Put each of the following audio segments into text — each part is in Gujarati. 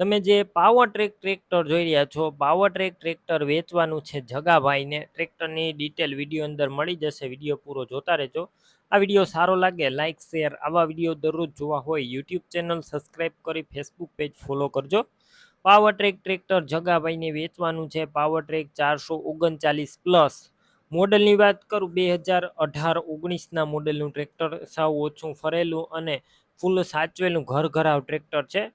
તમે જે પાવર ટ્રેક ટ્રેક્ટર જોઈ રહ્યા છો, પાવર ટ્રેક ટ્રેક્ટર વેચવાનું છે જગાભાઈને. ટ્રેક્ટરની ડિટેલ વીડિયો અંદર મળી જશે વીડિયો પૂરો જોતા રહેજો. આ વીડિયો સારો લાગે લાઇક શેર આવા વીડિયો દરરોજ જોવા હોય યુટ્યુબ ચેનલ સબસ્ક્રાઈબ કરી ફેસબુક પેજ ફોલો કરજો. પાવર ટ્રેક ટ્રેક્ટર જગાભાઈને વેચવાનું છે, પાવર ટ્રેક ચારસો ઓગણચાલીસ પ્લસ મોડલની વાત કરું, બે હજાર અઢાર ઓગણીસના મોડલનું ટ્રેક્ટર સાવ ઓછું ફરેલું અને ફૂલ સાચવેલું ઘર ઘરાવ ટ્રેક્ટર છે.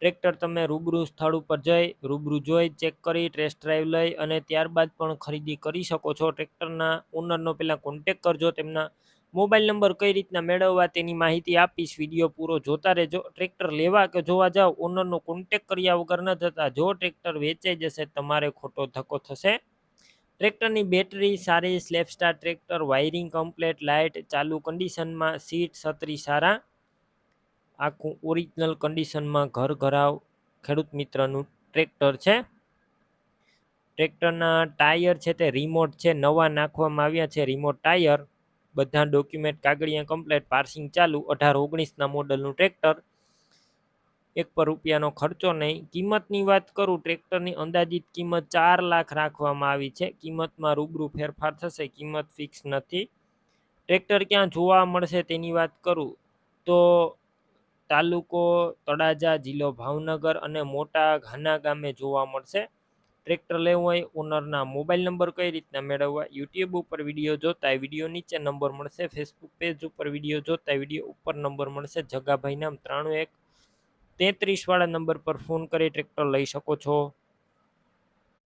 ટ્રેક્ટર તમે રૂબરૂ સ્થળ ઉપર જઈ, રૂબરૂ જોઈ, ચેક કરી ટેસ્ટ ડ્રાઈવ લઈ અને ત્યારબાદ પણ ખરીદી કરી શકો છો. ટ્રેક્ટરના ઓનરનો પહેલાં કોન્ટેક કરજો, તેમના મોબાઈલ નંબર કઈ રીતના મેળવવા તેની માહિતી આપીશ. વીડિયો પૂરો જોતા રહેજો. ટ્રેક્ટર લેવા કે જોવા જાવ ઓનરનો કોન્ટેક કર્યા વગર ન જતા જો ટ્રેક્ટર વેચાઈ જશે, તમારે ખોટો ધક્કો થશે. ટ્રેક્ટરની બેટરી સારી સ્લેપસ્ટાર ટ્રેક્ટર વાયરિંગ કમ્પ્લેટ લાઇટ ચાલુ કન્ડિશનમાં સીટ છત્રી સારા. આખું ઓરિજિનલ કન્ડિશનમાં ઘર ઘરાવ, ખેડૂત મિત્રનું ટ્રેક્ટર છે. ટ્રેક્ટરના ટાયર છે તે રિમોટ છે, નવા નાખવામાં આવ્યા છે રિમોટ ટાયર બધા ડોક્યુમેન્ટ કાગળિયા કમ્પ્લેટ પાર્સિંગ ચાલુ, અઢાર ઓગણીસના મોડલનું ટ્રેક્ટર એક પર રૂપિયાનો ખર્ચો નહીં. કિંમતની વાત કરું ટ્રેક્ટરની અંદાજિત કિંમત ચાર લાખ રાખવામાં આવી છે. કિંમતમાં રૂબરૂ ફેરફાર થશે, કિંમત ફિક્સ નથી. ટ્રેક્ટર ક્યાં જોવા મળશે તેની વાત કરું, તો તાલુકો તળાજા જિલ્લો ભાવનગર અને મોટા ઘાના ગામે જોવા મળશે. ટ્રેક્ટર લેવું હોય, ઓનરના મોબાઈલ નંબર કઈ રીતના મેળવવા, યુટ્યુબ ઉપર વીડિયો જોતા વીડિયો નીચે નંબર મળશે, ફેસબુક પેજ ઉપર વીડિયો જોતા વીડિયો ઉપર નંબર મળશે, જગાભાઈ નામ ત્રાણું એક તેત્રીસવાળા નંબર પર ફોન કરી ટ્રેક્ટર લઈ શકો છો.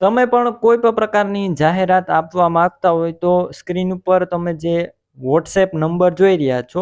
તમે પણ કોઈ પણ પ્રકારની જાહેરાત આપવા માંગતા હોય તો સ્ક્રીન ઉપર તમે જે વોટ્સએપ નંબર જોઈ રહ્યા છો